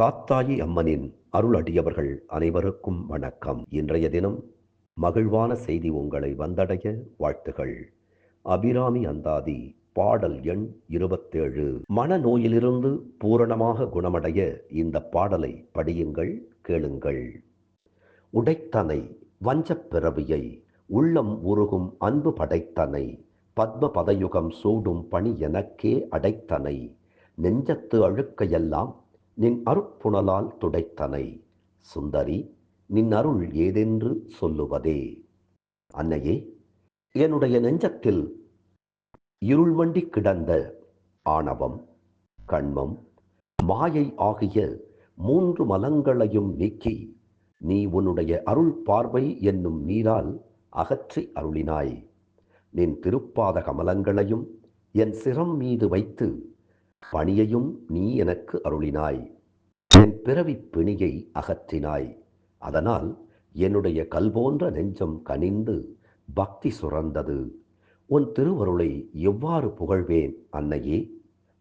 காத்தாயி அம்மனின் அருளடியவர்கள் அனைவருக்கும் வணக்கம். இன்றைய தினம் மகிழ்வான செய்தி உங்களை வந்தடைய வாழ்த்துகள். அபிராமி அந்தாதி பாடல் எண் இருபத்தேழு. மனநோயிலிருந்து பூரணமாக குணமடைய இந்த பாடலை படியுங்கள் கேளுங்கள். உடைத்தனை வஞ்சப் பிறவியை உள்ளம் உருகும் அன்பு படைத்தனை பத்ம பதயுகம் சூடும் பணி எனக்கே அடைத்தனை. நெஞ்சத்து அழுக்கையெல்லாம் நின் அருப்புணலால் துடைத்தனை. சுந்தரி நின் அருள் ஏதென்று சொல்லுவதே. அன்னையே என்னுடைய நெஞ்சத்தில் இருள்மண்டி கிடந்த ஆணவம் கண்மம் மாயை ஆகிய மூன்று மலங்களையும் நீக்கி நீ உன்னுடைய அருள் பார்வை என்னும் நீரால் அகற்றி அருளினாய். நின் திருப்பாத கமலங்களையும் என் சிரம் மீது வைத்து பணியையும் நீ எனக்கு அருளினாய். என் பிறவி பிணியை அகற்றினாய். அதனால் என்னுடைய கல்போன்ற நெஞ்சம் கனிந்து பக்தி சுரந்தது. உன் திருவருளை எவ்வாறு புகழ்வேன் அன்னையே?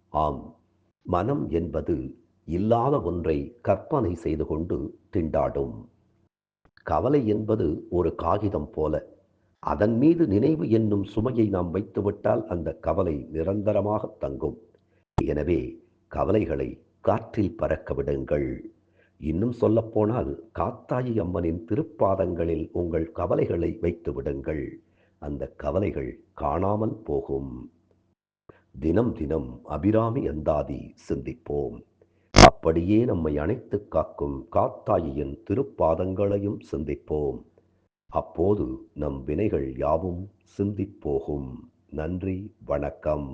ஆம் மனம் என்பது இல்லாத ஒன்றை கற்பனை செய்து கொண்டு திண்டாடும். கவலை என்பது ஒரு காகிதம் போல. அதன் மீது நினைவு என்னும் சுமையை நாம் வைத்துவிட்டால் அந்த கவலை நிரந்தரமாக தங்கும். எனவே கவலைகளை காற்றில் பறக்க விடுங்கள். இன்னும் சொல்லப்போனால் காத்தாயி அம்மனின் திருப்பாதங்களில் உங்கள் கவலைகளை வைத்து விடுங்கள். அந்த கவலைகள் காணாமல் போகும். தினம் தினம் அபிராமி அந்தாதி சிந்திப்போம். அப்படியே நம்மை அணைத்து காக்கும் காத்தாயியின் திருப்பாதங்களையும் சிந்திப்போம். அப்போது நம் வினைகள் யாவும் சிந்திப்போகும். நன்றி வணக்கம்.